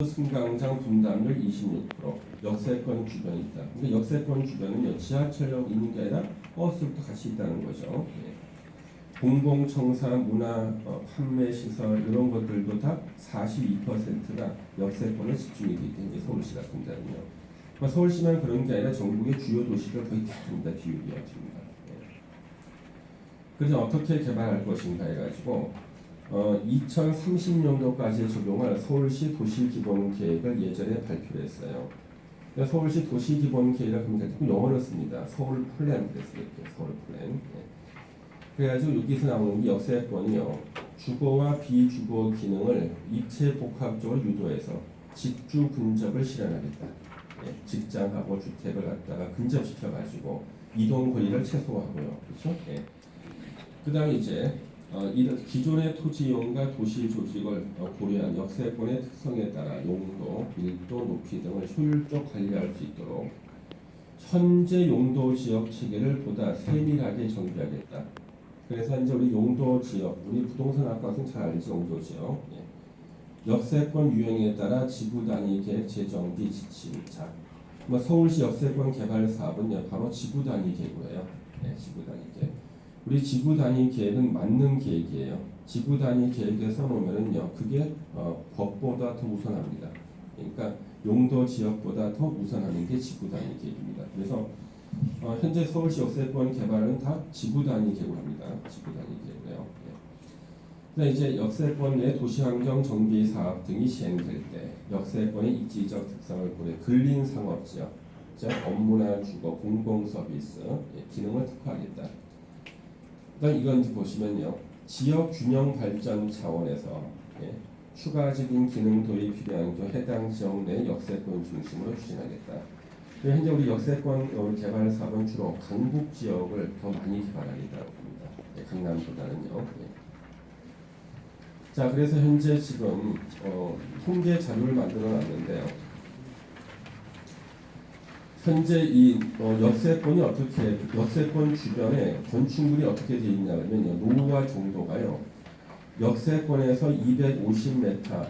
승강장 분담률 26%, 역세권 주변에 있다. 근데 역세권 주변은요 지하철역 있는 게 아니라 버스부터 같이 있다는 거죠. 예. 공공청사, 문화, 어, 판매 시설 이런 것들도 다 42%가 역세권에 집중이 되어 있는 서울시 같은 데는요. 뭐 서울시만 그런 게 아니라 전국의 주요 도시가 거의 비슷합니다. 비율이요 지금. 예. 그래서 어떻게 개발할 것인가 해가지고 어, 2030년도까지 적용할 서울시 도시기본계획을 예전에 발표를 했어요. 그러니까 서울시 도시기본계획을 검색하고 영어로 씁니다. 서울 플랜 그랬어요. 서울 플랜. 예. 그래가지고 여기서 나오는 게 역세권이요. 주거와 비주거 기능을 입체 복합적으로 유도해서 직주 근접을 실현하겠다. 예, 직장하고 주택을 갖다가 근접시켜가지고 이동 거리를 최소화하고요. 그렇죠? 예. 그 다음에 이제 어, 이 기존의 토지 이용과 도시 조직을 어, 고려한 역세권의 특성에 따라 용도, 밀도, 높이 등을 효율적 관리할 수 있도록 현재 용도 지역 체계를 보다 세밀하게 정비하겠다. 그래서 이제 우리 용도 지역, 우리 부동산 학과는 잘 알지 용도 지역. 예. 역세권 유형에 따라 지구 단위 계획 재정비 지침. 자, 뭐 서울시 역세권 개발 사업은 바로 지구 단위 계획이에요. 네, 지구 단위 계획. 우리 지구 단위 계획은 맞는 계획이에요. 지구 단위 계획에 써놓으면은요, 그게 어, 법보다 더 우선합니다. 그러니까 용도 지역보다 더 우선하는 게 지구 단위 계획입니다. 그래서 어, 현재 서울시 역세권 개발은 다 지구 단위 계획을 합니다. 지구 단위 계획이에요. 네. 이제 역세권 내 도시환경 정비 사업 등이 시행될 때 역세권의 입지적 특성을 고려 근린 상업 지역, 즉 업무나 주거, 공공 서비스 예, 기능을 특화하겠다. 그다음 이건 보시면요. 지역 균형 발전 차원에서 예, 추가적인 기능 도입이 필요한 경우 해당 지역 내 역세권 중심으로 추진하겠다. 현재 우리 역세권 어, 개발 사업은 주로 강북 지역을 더 많이 개발하겠다고 합니다. 예, 강남보다는요. 예. 자, 그래서 현재 지금 어, 통계 자료를 만들어 놨는데요. 현재 이 어, 역세권이 어떻게 역세권 주변에 건축물이 어떻게 되어 있냐면요 노후화 정도가요 역세권에서 250m에서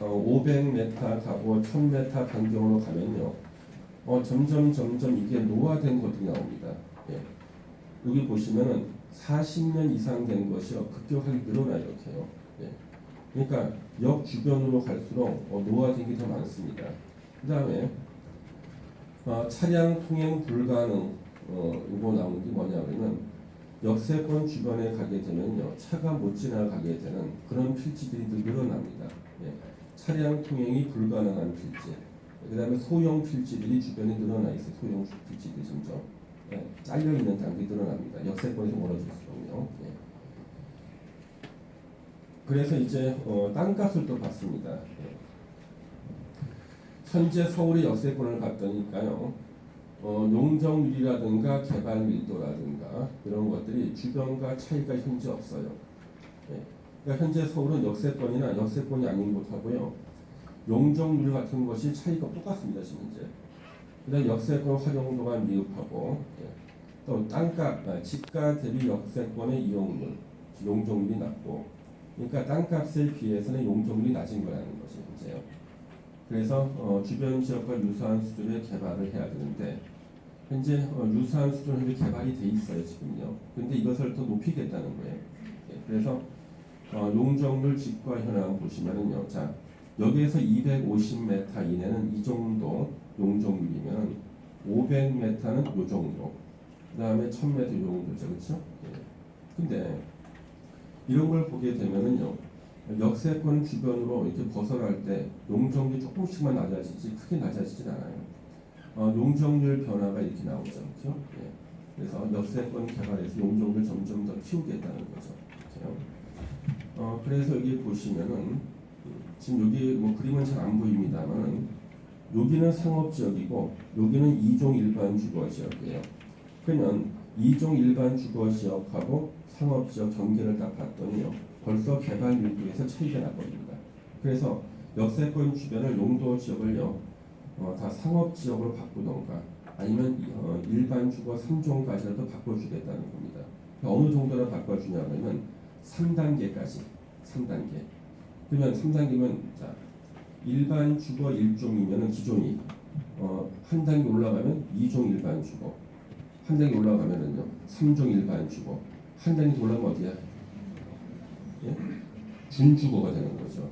어, 500m 가고 1000m 반경으로 가면요 어, 점점 점점 이게 노화된 것들이 나옵니다. 예. 여기 보시면은 40년 이상 된 것이요 급격하게 늘어나요 이렇게요. 예. 그러니까 역 주변으로 갈수록 어, 노화된 게 더 많습니다. 그 다음에 어, 차량 통행 불가능 어, 이거 나오는 게 뭐냐 그러면 역세권 주변에 가게 되면요 차가 못 지나가게 되는 그런 필지들이 늘 늘어납니다. 예. 차량 통행이 불가능한 필지. 그다음에 소형 필지들이 주변에 늘어나 있어요. 소형 필지들이 점점 예. 잘려 있는 단계 늘어납니다. 역세권에서 멀어질수록요. 예. 그래서 이제 어, 땅값을 또 받습니다. 예. 현재 서울의 역세권을 봤더니까요. 어, 용적률이라든가 개발 밀도라든가 이런 것들이 주변과 차이가 현재 없어요. 예. 그러니까 현재 서울은 역세권이나 역세권이 아닌 곳하고요. 용적률 같은 것이 차이가 똑같습니다. 지금 현재. 그다음 역세권 활용도가 미흡하고 예. 또 땅값, 아, 집가 대비 역세권의 이용률, 용적률이 낮고 그러니까 땅값에 비해서는 용적률이 낮은 거라는 것이 현재요. 그래서 어, 주변 지역과 유사한 수준의 개발을 해야 되는데 현재 어, 유사한 수준 현재 개발이 돼 있어요 지금요. 근데 이것을 더 높이겠다는 거예요. 예, 그래서 어, 용적률 집과 현황 보시면은요. 자 여기에서 250m 이내는 이 정도 용적률이면 500m는 요 정도. 그 다음에 1000m 요 정도죠, 그렇죠? 예. 근데 이런 걸 보게 되면은요. 역세권 주변으로 이렇게 벗어날 때 용적률이 조금씩만 낮아지지 크게 낮아지진 않아요. 어, 용적률 변화가 이렇게 나오죠, 그렇죠? 예. 그래서 역세권 개발에서 용적률 점점 더 키우겠다는 거죠. 그렇죠? 어, 그래서 여기 보시면은 지금 여기 뭐 그림은 잘 안 보입니다만은 여기는 상업 지역이고 여기는 이종 일반 주거 지역이에요. 그러면 이종 일반 주거 지역하고 상업 지역 경계를 딱 봤더니요. 벌써 개발 밀도에서 차이가 나버립니다. 그래서 역세권 주변을 용도 지역을요, 어, 다 상업 지역으로 바꾸던가 아니면 어, 일반 주거 3종까지라도 바꿔주겠다는 겁니다. 어느 정도로 바꿔주냐 그러면 3단계까지, 3단계. 그러면 3단계면 자 일반 주거 1종이면은 기존이 어, 한 단계 올라가면 2종 일반 주거 한 단계 올라가면은요 3종 일반 주거 한 단계 올라가면 어디야? 예? 준주거가 되는 거죠.